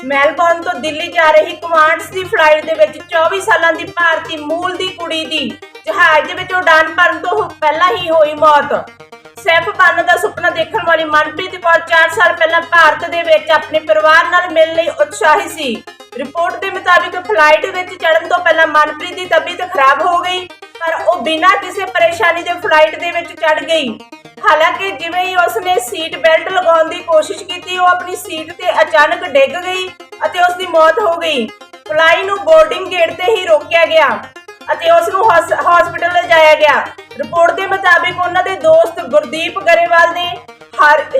Melbourne ਤੋਂ ਦਿੱਲੀ ਜਾ ਰਹੀ ਕਮਾਂਡਸ ਦੀ ਫਲਾਈਟ ਦੇ ਵਿੱਚ 24 ਸਾਲਾਂ ਦੀ ਭਾਰਤੀ ਮੂਲ ਦੀ ਕੁੜੀ ਦੀ ਜਹਾਜ਼ ਦੇ ਵਿੱਚ ਉਡਾਨ ਭਰਨ ਤੋਂ ਪਹਿਲਾਂ ਹੀ ਹੋਈ ਮੌਤ। ਸੈਫ ਬਣਨ ਦਾ ਸੁਪਨਾ ਦੇਖਣ ਵਾਲੀ ਮਨਪ੍ਰੀਤ ਕੌਰ 4 ਸਾਲ ਪਹਿਲਾਂ ਭਾਰਤ ਦੇ ਵਿੱਚ ਆਪਣੇ ਪਰਿਵਾਰ ਨਾਲ ਮਿਲਣ ਲਈ ਉਤਸ਼ਾਹਿਤ ਸੀ। ਰਿਪੋਰਟ ਦੇ ਮੁਤਾਬਿਕ ਫਲਾਈਟ ਵਿੱਚ ਚੜਨ ਤੋਂ ਪਹਿਲਾਂ ਮਨਪ੍ਰੀਤ ਦੀ ਤਬੀਅਤ ਖਰਾਬ ਹੋ ਗਈ, ਪਰ ਉਹ ਬਿਨਾਂ ਕਿਸੇ ਪਰੇਸ਼ਾਨੀ ਦੇ ਫਲਾਈਟ ਦੇ ਵਿੱਚ ਚੜ ਗਈ। ਹਾਲਾਂਕਿ ਜਿਵੇਂ ਹੀ ਉਸਨੇ ਸੀਟ ਬੈਲਟ ਲਗਾਉਣ ਦੀ ਕੋਸ਼ਿਸ਼ ਕੀਤੀ, ਉਹ ਆਪਣੀ ਸੀਟ ਤੇ ਅਚਾਨਕ ਡਿੱਗ ਗਈ ਅਤੇ ਉਸ ਦੀ ਮੌਤ ਹੋ ਗਈ। ਫਲਾਈ ਨੂੰ ਬੋਰਡਿੰਗ ਗੇਟ ਤੇ ਹੀ ਰੋਕਿਆ ਗਿਆ ਅਤੇ ਉਸ ਨੂੰ ਹਸਪੀਟਲ ਲਿਜਾਇਆ ਗਿਆ। ਰਿਪੋਰਟ ਦੇ ਮੁਤਾਬਿਕ ਉਹਨਾਂ ਦੇ ਦੋਸਤ ਗੁਰਦੀਪ ਗਰੇਵਾਲ ਨੇ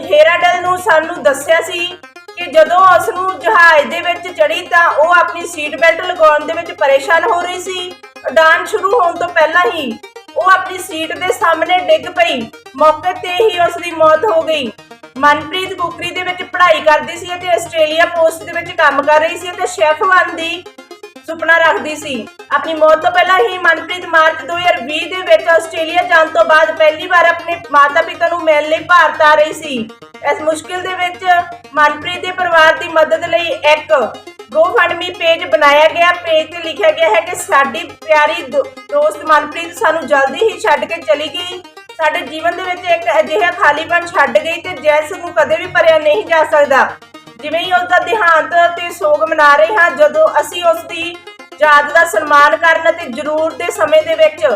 ਹੇਰਾਡਲ ਨੂੰ ਸਾਨੂੰ ਦੱਸਿਆ ਸੀ ਕਿ ਜਦੋਂ ਉਸ ਨੂੰ ਜਹਾਜ਼ ਦੇ ਵਿੱਚ ਚੜੀ ਤਾਂ ਉਹ ਆਪਣੀ ਸੀਟ ਬੈਲਟ ਲਗਾਉਣ ਦੇ ਵਿੱਚ ਪਰੇਸ਼ਾਨ ਹੋ ਰਹੀ ਸੀ। ਉਡਾਨ ਸ਼ੁਰੂ ਹੋਣ ਤੋਂ ਪਹਿਲਾਂ ਹੀ ਉਹ ਆਪਣੀ ਸੀਟ ਦੇ ਸਾਹਮਣੇ ਡਿੱਗ ਪਈ। ਮੌਕੇ ਤੇ ਹੀ ਉਸ ਦੀ ਮੌਤ ਹੋ ਗਈ। ਮਨਪ੍ਰੀਤ ਕੁਕਰੀ ਦੇ ਵਿੱਚ ਪੜ੍ਹਾਈ ਕਰਦੀ ਸੀ ਅਤੇ ਆਸਟ੍ਰੇਲੀਆ ਪੋਸਟ ਦੇ ਵਿੱਚ ਕੰਮ ਕਰ ਰਹੀ ਸੀ ਅਤੇ ਸ਼ੈਫ ਬਣਨ ਦੀ ਸੁਪਨਾ ਰੱਖਦੀ ਸੀ। ਆਪਣੀ ਮੌਤ ਤੋਂ ਪਹਿਲਾਂ ਹੀ ਮਨਪ੍ਰੀਤ ਮਾਰਚ 2020 ਦੇ ਵਿੱਚ ਆਸਟ੍ਰੇਲੀਆ ਜਾਣ ਤੋਂ ਬਾਅਦ ਪਹਿਲੀ ਵਾਰ ਆਪਣੇ ਮਾਤਾ-ਪਿਤਾ ਨੂੰ ਮਿਲਣ ਲਈ ਭਾਰਤ ਆ ਰਹੀ ਸੀ। ਇਸ ਮੁਸ਼ਕਿਲ ਦੇ ਵਿੱਚ ਮਨਪ੍ਰੀਤ ਦੇ ਪਰਿਵਾਰ ਦੀ ਮਦਦ ਲਈ ਇੱਕ GoFundMe ਪੇਜ ਬਣਾਇਆ ਗਿਆ। ਪੇਜ ਤੇ ਲਿਖਿਆ ਗਿਆ ਹੈ ਕਿ ਸਾਡੀ ਪਿਆਰੀ ਦੋਸਤ ਮਨਪ੍ਰੀਤ ਸਾਨੂੰ ਜਲਦੀ ਹੀ ਛੱਡ ਕੇ ਚਲੀ ਗਈ। ਸਾਡੇ ਜੀਵਨ ਦੇ ਵਿੱਚ ਇੱਕ ਅਜਿਹਾ ਖਾਲੀਪਨ ਛੱਡ ਗਈ ਤੇ ਜਿਸ ਨੂੰ ਕਦੇ ਵੀ ਭਰਿਆ ਨਹੀਂ ਜਾ ਸਕਦਾ। ਜਿਵੇਂ ਹੀ ਉਸ ਦਾ ਦੇਹਾਂਤ ਤੇ ਸੋਗ ਮਨਾ ਰਹੇ ਹਾਂ, ਜਦੋਂ ਅਸੀਂ ਉਸ ਦੀ ਯਾਦ ਦਾ ਸਨਮਾਨ ਕਰਨ ਅਤੇ ਜ਼ਰੂਰ ਦੇ ਸਮੇਂ ਦੇ ਵਿੱਚ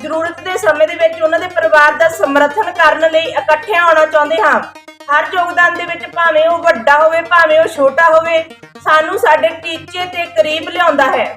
ਜ਼ਰੂਰਤ ਦੇ ਸਮੇਂ ਦੇ ਵਿੱਚ ਉਹਨਾਂ ਦੇ ਪਰਿਵਾਰ ਦਾ ਸਮਰਥਨ ਕਰਨ ਲਈ ਇਕੱਠੇ ਹੋਣਾ ਚਾਹੁੰਦੇ ਹਾਂ। ਹਰ ਯੋਗਦਾਨ ਦੇ ਵਿੱਚ ਭਾਵੇਂ ਉਹ ਵੱਡਾ ਹੋਵੇ, ਭਾਵੇਂ ਉਹ ਛੋਟਾ ਹੋਵੇ, ਸਾਨੂੰ ਸਾਡੇ ਟੀਚੇ ਤੇ ਕਰੀਬ ਲਿਆਉਂਦਾ ਹੈ।